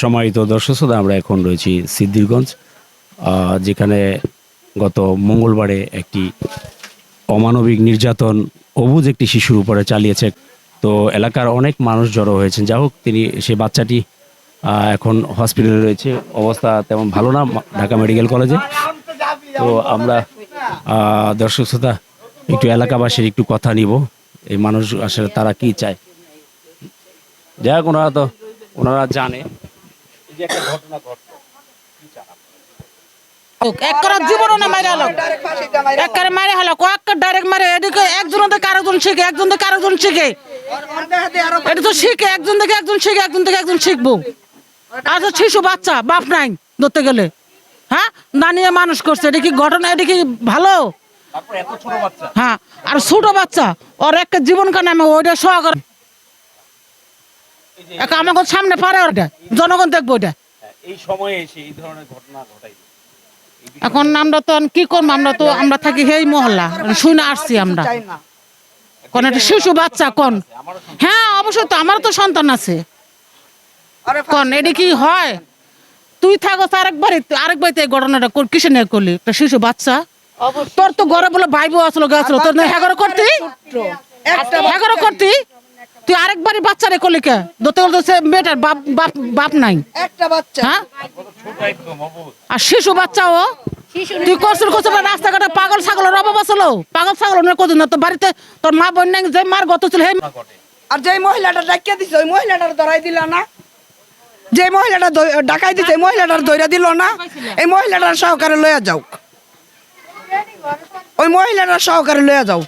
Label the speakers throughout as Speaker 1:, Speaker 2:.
Speaker 1: সম্মানিত দর্শক শ্রোতা, আমরা এখন রয়েছি সিদ্ধিরগঞ্জ যেখানে গত মঙ্গলবারে একটি অমানবিক নির্যাতন, অবুজ একটি শিশুর উপরে চালিয়েছে। তো এলাকার অনেক মানুষ জড়ো হয়েছেন। যা হোক, তিনি, সে বাচ্চাটি এখন হসপিটালে রয়েছে। অবস্থা তেমন ভালো না ঢাকা মেডিকেল কলেজে। তো আমরা দর্শক শ্রোতা, একটু এলাকাবাসীর একটু কথা নিব। এই মানুষ আসলে তারা কি চায়? যাই হোক, ওনারা তো, ওনারা জানে। যে একটা ঘটনা ঘটলো
Speaker 2: এক করার জীবনও না মারে হলো এক করে মারে হলো কয়েক ডাইরেক্ট মারে এদিকে একজন থেকে আরেকজন শিখে একজন থেকে আরেকজন শিখে। এটা তো শিখে একজন থেকে একজন শিখে একজন থেকে একজন শিখব। আজ শিশু বাচ্চা বাপ নাই ধরতে গেলে। হ্যাঁ? দাঁড়িয়ে মানুষ করছে এটা কি ঘটনা এটা কি ভালো? হ্যাঁ আর ছোট বাচ্চা ওর একটা জীবন কানে আমি ওইটা সহকার আমাকে সামনে পারে ওটা জনগণ দেখব ওটা
Speaker 1: এই সময়ে এসে এই ধরনের ঘটনা ঘটাই।
Speaker 2: এখন আমরা তো কি করব? আমরা তো আমরা থাকি সেই মহল্লা শুনে আসছি আমরা। কোন একটা শিশু বাচ্চা কোন? হ্যাঁ অবশ্যই তো আমারও তো সন্তান আছে। কোন এটা কি হয়? তুই থাকো আরেকবারে আরেক বাড়িতে এই ঘটনাটা কর- কিসে নিয়ে করলি? একটা শিশু বাচ্চা? তোর তো ঘরে বলে ভাইবো আসলো গেছিল তোর হ্যাগারো করতি? হ্যাগারো করতি? তুই আরেকবারই বাচ্চারে করলি কে? দোতে বলতে সে মেয়েটার বাপ বাপ বাপ নাই।
Speaker 3: একটা বাচ্চা।
Speaker 2: হ্যাঁ? আর শিশু বাচ্চাও তুই করছিল করছিল রাস্তাঘাটে পাগল ছাগলের অভাব আসলো পাগল ছাগল না কদিন না তো বাড়িতে তোর মা বোন নাই যে মার গত ছিল
Speaker 3: আর যে মহিলাটা ডাকিয়ে দিছে ওই মহিলাটার ধরাই দিল না। যে মহিলাটা ডাকাই দিছে এই মহিলাটার ধইরা দিল না। এই মহিলাটার সহকারে লইয়া যাও। ওই মহিলাটার সহকারে লইয়া যাও।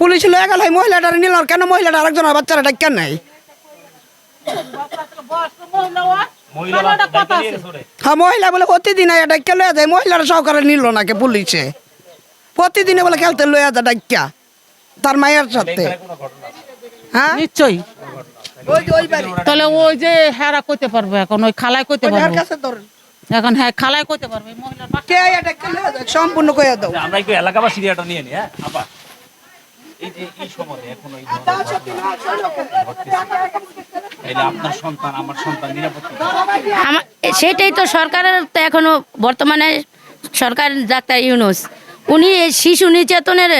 Speaker 3: পুলিশ লইয়া গেল মহিলাটার নিল কেন মহিলাটা আরেকজন বাচ্চারা ডাকিয়ে নাই হ্যাঁ মহিলা বলে প্রতিদিন ডাকিয়ে লইয়া যায় মহিলার সহকারে নিল না কে পুলিশে? প্রতিদিনে বলে খেলতে লইয়া যায় ডাকিয়া তার মায়ের সাথে। হ্যাঁ?
Speaker 2: নিশ্চয়ই।
Speaker 3: ওই যে ওই
Speaker 2: তাহলে ওই যে হেরা কইতে পারবে এখন ওই খালায় কইতে পারবে। এখন হ্যাঁ খালায় কইতে পারবে মহিলার
Speaker 3: সম্পূর্ণ কইয়া দাও।
Speaker 1: আমরা একটু এলাকাবাসী এটা নিয়ে নিই হ্যাঁ আপা। এই যে এই সময়ে এখন এই ধরনের ঘটনা তাইলে আপনার সন্তান আমার সন্তান নিরাপত্তা
Speaker 4: সেটাই তো সরকারের তো এখনও বর্তমানে সরকার ডাক্তার ইউনুস। উনি এই শিশু নির্যাতনের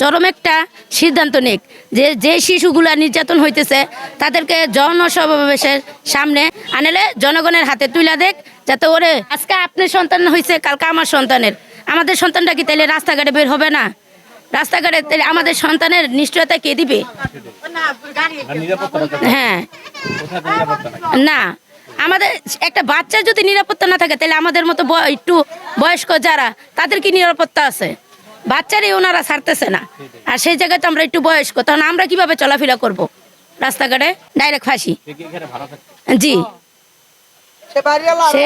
Speaker 4: চরম একটা সিদ্ধান্ত নিক। যে যে শিশুগুলা নির্যাতন হইতেছে তাদেরকে জনসমাবেশের সামনে আনলে জনগণের হাতে তুলে দেখ যাতে ওরে আজকে আপনার সন্তান হয়েছে কালকে আমার সন্তানের। আমাদের সন্তানটা কি তাইলে রাস্তাঘাটে বের হবে না? রাস্তাঘাটে আমাদের সন্তানের নিশ্চয়তা কে দিবে? হ্যাঁ। না। আমাদের একটা বাচ্চার যদি নিরাপত্তা না থাকে তাহলে আমাদের মতো বয়- একটু বয়স্ক যারা তাদের কি নিরাপত্তা আছে? বাচ্চারই ওনারা ছাড়তেছে না। আর সেই জায়গায় তো আমরা একটু বয়স্ক তখন আমরা কীভাবে চলাফেরা করব? রাস্তাঘাটে ডাইরেক্ট ফাঁসি।
Speaker 1: সে কি এখানে ভাড়া থাকে
Speaker 4: জি
Speaker 3: সে।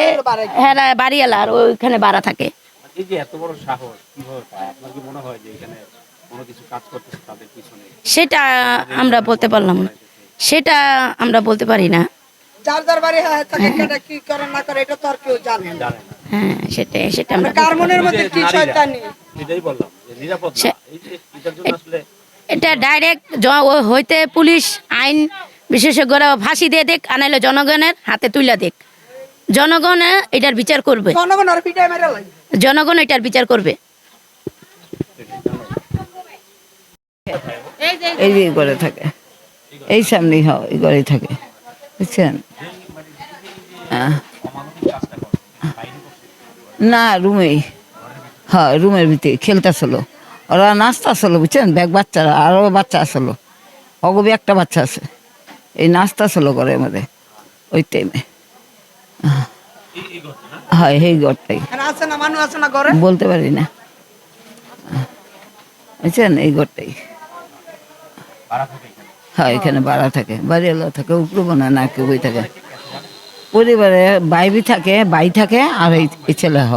Speaker 4: হ্যাঁ বাড়িওয়ালা আর ওইখানে বাড়া থাকে।
Speaker 1: এই যে এত বড় সাহস কীভাবে পায়? আপনার কি মনে হয় যে এখানে কোনো কিছু কাজ করতেছে তাদের পিছনে।
Speaker 4: সেটা আমরা বলতে পারলাম না। সেটা আমরা বলতে পারি না।
Speaker 3: যার যার বাড়ি হয় তাকে কেটে কি করে না করে এটা তো আর কেউ জানে না।
Speaker 4: হ্যাঁ সেটা সেটা আমরা
Speaker 3: কার মনের মধ্যে কি শয়তানি?
Speaker 1: এটাই বললাম যে নিরাপদ না। এই যে এটার জন্য আসলে
Speaker 4: এটা ডাইরেক্ট হইতে পুলিশ আইন বিশেষজ্ঞরা ফাঁসি দিয়ে দেখ আনাইলে জনগণের হাতে তুলে দেখ জনগণ এটার বিচার করবে।
Speaker 3: জনগণ আর পিটাই মেরে লাগে
Speaker 4: জনগণ এটার বিচার করবে।
Speaker 5: এই যে ঘরে থাকে। এই সামনেই হয় এই ঘরেই থাকে। বুঝছেন? না রুমেই। হ্যাঁ রুমের ভিতরে খেলতেছিল ওরা নাচতে আসলো বুঝছেন? ব্যাগ বাচ্চারা আরও বাচ্চা আসলো। অগবি একটা বাচ্চা আছে। এই নাচতে আসলো ঘরের মধ্যে ওই টাইমে হয় এই ঘরটাই।
Speaker 3: আর আছে না মানুষ আছে না ঘরে?
Speaker 5: বলতে পারি না। বুঝছেন? এই ঘরটাই। হ্যাঁ এখানে ভাড়া থাকে। বাড়িওয়ালা থাকে উপরে বোনা না কেউ থাকে। পরিবারে বাইবি থাকে বাই থাকে আর এই ছেলে হ।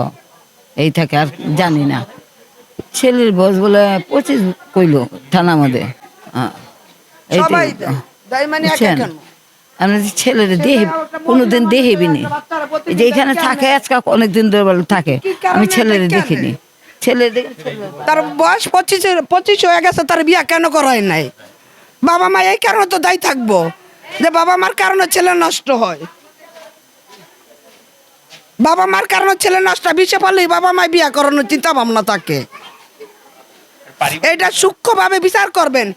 Speaker 5: এই থাকে আর জানি না। ছেলের বয়স বলে পঁচিশ কইলো থানা মধ্যে হ্যাঁ
Speaker 3: মানে?
Speaker 5: আমরা ছেলের দেহে কোনোদিন দেহেবি নি যে এখানে থাকে আজকে অনেকদিন ধরে বলে থাকে আমি ছেলের দেখিনি। ছেলে
Speaker 3: তার বয়স পঁচিশ পঁচিশ হয়ে গেছে তার বিয়া কেন করাই নাই? বাবা মা এই কারণে তো দায়ী থাকব যে বাবা মার কারণে ছেলে নষ্ট হয়। বাবা মার কারণে ছেলে নষ্ট বিষে পারলেই বাবা মায় বিয়া করানোর চিন্তা ভাবনা থাকে এটা সূক্ষ্মভাবে বিচার করবেন।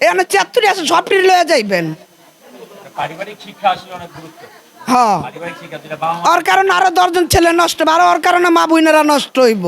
Speaker 3: এখানে চাতুরি আছে সবটি লয়ে যাইবেন। হ্যাঁ। ওর কারণে আরও দশজন ছেলে নষ্ট হবে আর ওর কারণে মা বোনেরা নষ্ট হইব।